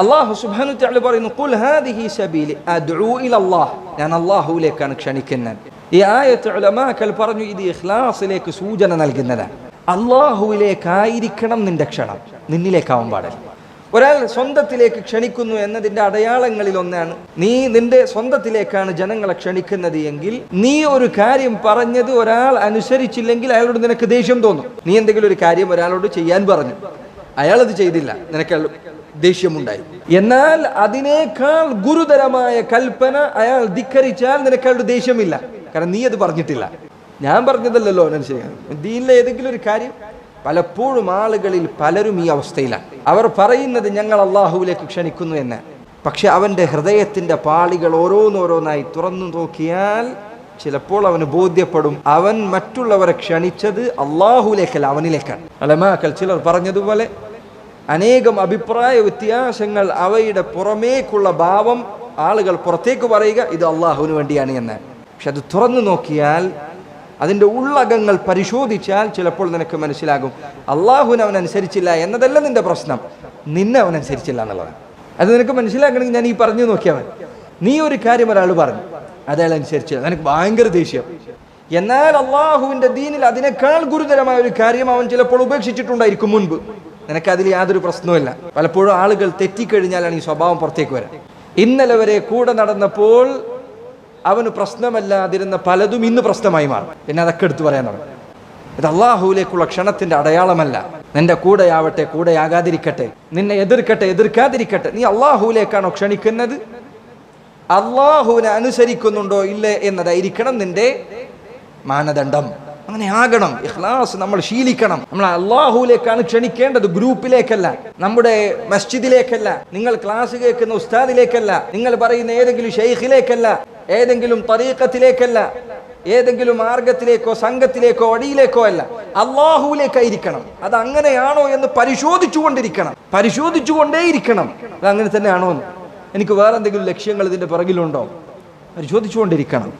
അള്ളാഹു സുബ്ഹാനഹു തആല പറയുന്നു ഖുൽ ഹാദിഹി സബീലി അദ്ഉ ഇലല്ലാഹ്. ഞാൻ അള്ളാഹുവിലേക്കാണ് ക്ഷണിക്കുന്നത്. ഈ ആയത്ത് ഉലമാക്കൽ പറഞ്ഞു ഇത് ഇഖ്ലാസിലേക്ക് സൂചന നൽകുന്നതാണ്. അള്ളാഹുവിലേക്കായിരിക്കണം നിന്റെ ക്ഷണം. നിന്നിലേക്കാവാൻ പാടില്ല ഒരാൾ സ്വന്തത്തിലേക്ക് ക്ഷണിക്കുന്നു എന്നതിന്റെ അടയാളങ്ങളിൽ ഒന്നാണ് നീ നിന്റെ സ്വന്തത്തിലേക്കാണ് ജനങ്ങളെ ക്ഷണിക്കുന്നത് എങ്കിൽ നീ ഒരു കാര്യം പറഞ്ഞത് ഒരാൾ അനുസരിച്ചില്ലെങ്കിൽ അയാളോട് നിനക്ക് ദേഷ്യം തോന്നും. നീ എന്തെങ്കിലും ഒരു കാര്യം ഒരാളോട് ചെയ്യാൻ പറഞ്ഞു. അയാൾ അത് ചെയ്തില്ല. നിനക്ക് ദേഷ്യമുണ്ടായി എന്നാൽ അതിനേക്കാൾ ഗുരുതരമായ കൽപ്പന അയാൾ ധിക്കരിച്ചാൽ നിനക്കയാളുടെ ദേഷ്യമില്ല. കാരണം നീ അത് പറഞ്ഞിട്ടില്ല. ഞാൻ പറഞ്ഞതല്ലല്ലോ ദീനിലെ ഏതെങ്കിലും ഒരു കാര്യം പലപ്പോഴും ആളുകളിൽ പലരും ഈ അവസ്ഥയിലാണ്. അവർ പറയുന്നത് ഞങ്ങൾ അള്ളാഹുവിലേക്ക് ക്ഷണിക്കുന്നു എന്ന്. പക്ഷെ അവന്റെ ഹൃദയത്തിന്റെ പാളികൾ ഓരോന്നോരോന്നായി തുറന്നു നോക്കിയാൽ ചിലപ്പോൾ അവന് ബോധ്യപ്പെടും. അവൻ മറ്റുള്ളവരെ ക്ഷണിച്ചത് അള്ളാഹുലേക്കല്ല അവനിലേക്കാണ്. അലമാക്കൽ ചിലർ പറഞ്ഞതുപോലെ അനേകം അഭിപ്രായ വ്യത്യാസങ്ങൾ അവയുടെ പുറമേക്കുള്ള ഭാവം ആളുകൾ പുറത്തേക്ക് പറയുക ഇത് അള്ളാഹുവിന് വേണ്ടിയാണ് എന്ന്. പക്ഷെ അത് തുറന്നു നോക്കിയാൽ അതിന്റെ ഉള്ളകങ്ങൾ പരിശോധിച്ചാൽ ചിലപ്പോൾ നിനക്ക് മനസ്സിലാകും അള്ളാഹുവിന് അവൻ അനുസരിച്ചില്ല എന്നതല്ല നിന്റെ പ്രശ്നം. നിന്നെ അവൻ അനുസരിച്ചില്ല എന്നുള്ളതാണ്. അത് നിനക്ക് മനസ്സിലാക്കണമെങ്കിൽ ഞാൻ ഈ പറഞ്ഞു നോക്കിയവൻ. നീ ഒരു കാര്യം ഒരാൾ പറഞ്ഞു അതയാൾ അനുസരിച്ചില്ല നിനക്ക് ഭയങ്കര ദേഷ്യം. എന്നാൽ അള്ളാഹുവിന്റെ ദീനിൽ അതിനേക്കാൾ ഗുരുതരമായ ഒരു കാര്യം അവൻ ചിലപ്പോൾ ഉപേക്ഷിച്ചിട്ടുണ്ടായിരിക്കും മുൻപ്. നിനക്ക് അതിൽ യാതൊരു പ്രശ്നവുമില്ല. പലപ്പോഴും ആളുകൾ തെറ്റിക്കഴിഞ്ഞാലാണ് ഈ സ്വഭാവം പുറത്തേക്ക് വരാൻ ഇന്നലെ വരെ കൂടെ നടന്നപ്പോൾ അവന് പ്രശ്നമല്ലാതിരുന്ന പലതും ഇന്ന് പ്രശ്നമായി മാറും. പിന്നെ അതൊക്കെ എടുത്തു പറയാൻ തുടങ്ങും. ഇത് അള്ളാഹുവിലേക്കുള്ള ക്ഷണത്തിന്റെ അടയാളമല്ല. നിന്റെ കൂടെയാവട്ടെ കൂടെയാകാതിരിക്കട്ടെ നിന്നെ എതിർക്കട്ടെ എതിർക്കാതിരിക്കട്ടെ നീ അള്ളാഹുവിലേക്കാണോ ക്ഷണിക്കുന്നത്? അള്ളാഹുവിനെ അനുസരിക്കുന്നുണ്ടോ ഇല്ലേ എന്നതായിരിക്കണം നിന്റെ മാനദണ്ഡം. അങ്ങനെ ആകണം ഇഖ്ലാസ് നമ്മൾ ശീലിക്കണം. നമ്മൾ അള്ളാഹുവിലേക്കാണ് ക്ഷണിക്കേണ്ടത് ഗ്രൂപ്പിലേക്കല്ല നമ്മുടെ മസ്ജിദിലേക്കല്ല നിങ്ങൾ ക്ലാസ് കേൾക്കുന്ന ഉസ്താദിലേക്കല്ല നിങ്ങൾ പറയുന്ന ഏതെങ്കിലും ഷെയ്ഖിലേക്കല്ല ഏതെങ്കിലും തറീക്കത്തിലേക്കല്ല ഏതെങ്കിലും മാർഗത്തിലേക്കോ സംഘത്തിലേക്കോ വഴിയിലേക്കോ അല്ല. അള്ളാഹുവിലേക്കായിരിക്കണം അത് അങ്ങനെയാണോ എന്ന് പരിശോധിച്ചുകൊണ്ടിരിക്കണം. പരിശോധിച്ചുകൊണ്ടേയിരിക്കണം. അത് അങ്ങനെ തന്നെയാണോ എനിക്ക് വേറെ എന്തെങ്കിലും ലക്ഷ്യങ്ങൾ ഇതിന്റെ പിറകിലുണ്ടോ? പരിശോധിച്ചുകൊണ്ടിരിക്കണം.